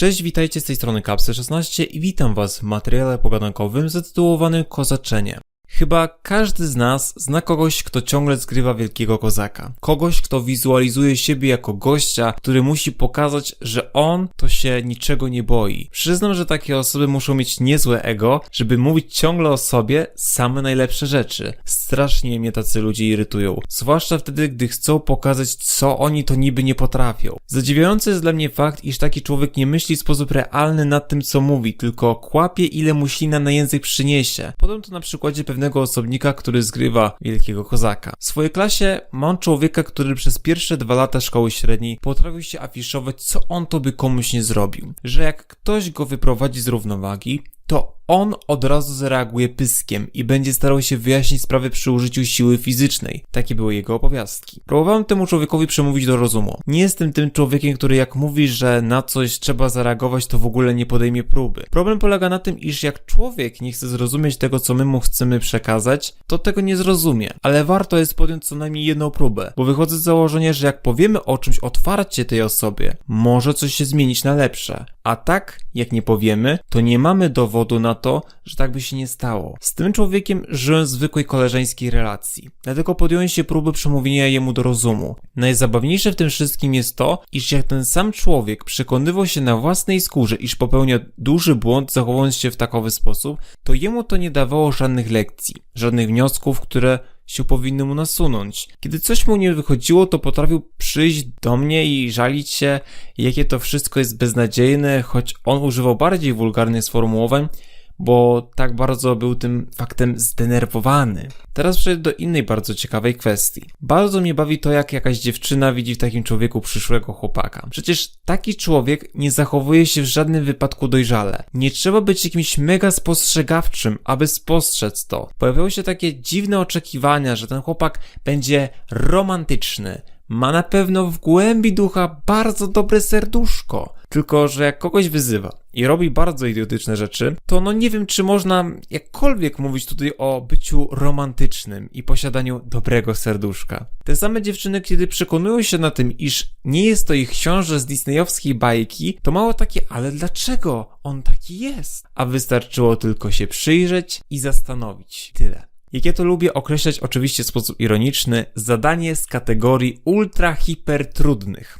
Cześć, witajcie z tej strony Kapsy16 i witam was w materiale pogadankowym zatytułowanym Kozaczenie. Chyba każdy z nas zna kogoś, kto ciągle zgrywa wielkiego kozaka. Kogoś, kto wizualizuje siebie jako gościa, który musi pokazać, że on to się niczego nie boi. Przyznam, że takie osoby muszą mieć niezłe ego, żeby mówić ciągle o sobie same najlepsze rzeczy. Strasznie mnie tacy ludzie irytują. Zwłaszcza wtedy, gdy chcą pokazać, co oni to niby nie potrafią. Zadziwiający jest dla mnie fakt, iż taki człowiek nie myśli w sposób realny nad tym, co mówi, tylko kłapie, ile mu ślina na język przyniesie. Podam to na przykładzie pewnego osobnika, który zgrywa wielkiego kozaka. W swojej klasie mam człowieka, który przez pierwsze dwa lata szkoły średniej potrafił się afiszować, co on to by komuś nie zrobił. Że jak ktoś go wyprowadzi z równowagi, to on od razu zareaguje pyskiem i będzie starał się wyjaśnić sprawę przy użyciu siły fizycznej. Takie były jego opowiastki. Próbowałem temu człowiekowi przemówić do rozumu. Nie jestem tym człowiekiem, który jak mówi, że na coś trzeba zareagować, to w ogóle nie podejmie próby. Problem polega na tym, iż jak człowiek nie chce zrozumieć tego, co my mu chcemy przekazać, to tego nie zrozumie. Ale warto jest podjąć co najmniej jedną próbę, bo wychodzę z założenia, że jak powiemy o czymś otwarcie tej osobie, może coś się zmienić na lepsze. A tak, jak nie powiemy, to nie mamy dowodu na to, że tak by się nie stało. Z tym człowiekiem żyłem zwykłej koleżeńskiej relacji. Dlatego podjąłem się próby przemówienia jemu do rozumu. Najzabawniejsze w tym wszystkim jest to, iż jak ten sam człowiek przekonywał się na własnej skórze, iż popełnia duży błąd zachowując się w takowy sposób, to jemu to nie dawało żadnych lekcji, żadnych wniosków, które się powinny mu nasunąć. Kiedy coś mu nie wychodziło, to potrafił przyjść do mnie i żalić się, jakie to wszystko jest beznadziejne, choć on używał bardziej wulgarnych sformułowań, bo tak bardzo był tym faktem zdenerwowany. Teraz przejdę do innej bardzo ciekawej kwestii. Bardzo mnie bawi to, jak jakaś dziewczyna widzi w takim człowieku przyszłego chłopaka. Przecież taki człowiek nie zachowuje się w żadnym wypadku dojrzale. Nie trzeba być jakimś mega spostrzegawczym, aby spostrzec to. Pojawiały się takie dziwne oczekiwania, że ten chłopak będzie romantyczny, ma na pewno w głębi ducha bardzo dobre serduszko. Tylko, że jak kogoś wyzywa i robi bardzo idiotyczne rzeczy, to no nie wiem, czy można jakkolwiek mówić tutaj o byciu romantycznym i posiadaniu dobrego serduszka. Te same dziewczyny, kiedy przekonują się na tym, iż nie jest to ich książę z disneyowskiej bajki, to mało takie, ale dlaczego on taki jest? A wystarczyło tylko się przyjrzeć i zastanowić. Tyle. Jak ja to lubię określać oczywiście w sposób ironiczny, zadanie z kategorii ultra hiper trudnych.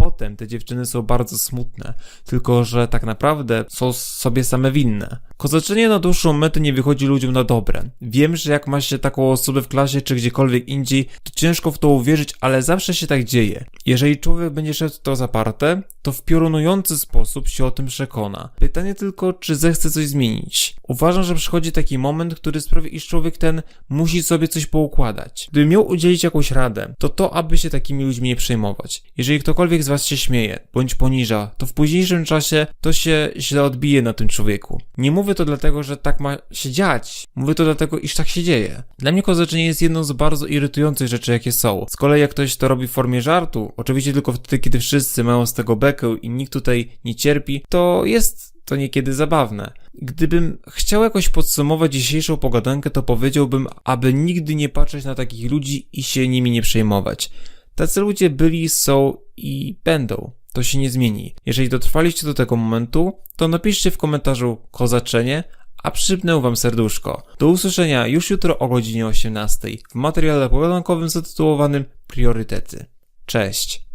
Potem te dziewczyny są bardzo smutne, tylko że tak naprawdę są sobie same winne. Kozaczenie na dłuższą metę nie wychodzi ludziom na dobre. Wiem, że jak ma się taką osobę w klasie czy gdziekolwiek indziej, to ciężko w to uwierzyć, ale zawsze się tak dzieje. Jeżeli człowiek będzie szedł to zaparte, to w piorunujący sposób się o tym przekona. Pytanie tylko, czy zechce coś zmienić. Uważam, że przychodzi taki moment, który sprawi, iż człowiek ten musi sobie coś poukładać. Gdybym miał udzielić jakąś radę, to to, aby się takimi ludźmi nie przejmować. Jeżeli ktokolwiek z was się śmieje, bądź poniża, to w późniejszym czasie to się źle odbije na tym człowieku. Nie mówię to dlatego, że tak ma się dziać. Mówię to dlatego, iż tak się dzieje. Dla mnie kozaczenie jest jedną z bardzo irytujących rzeczy, jakie są. Z kolei jak ktoś to robi w formie żartu, oczywiście tylko wtedy, kiedy wszyscy mają z tego bekę i nikt tutaj nie cierpi, to jest to niekiedy zabawne. Gdybym chciał jakoś podsumować dzisiejszą pogadankę, to powiedziałbym, aby nigdy nie patrzeć na takich ludzi i się nimi nie przejmować. Tacy ludzie byli, są i będą. To się nie zmieni. Jeżeli dotrwaliście do tego momentu, to napiszcie w komentarzu kozaczenie, a przypnę wam serduszko. Do usłyszenia już jutro o godzinie 18 w materiale pogadankowym zatytułowanym Priorytety. Cześć!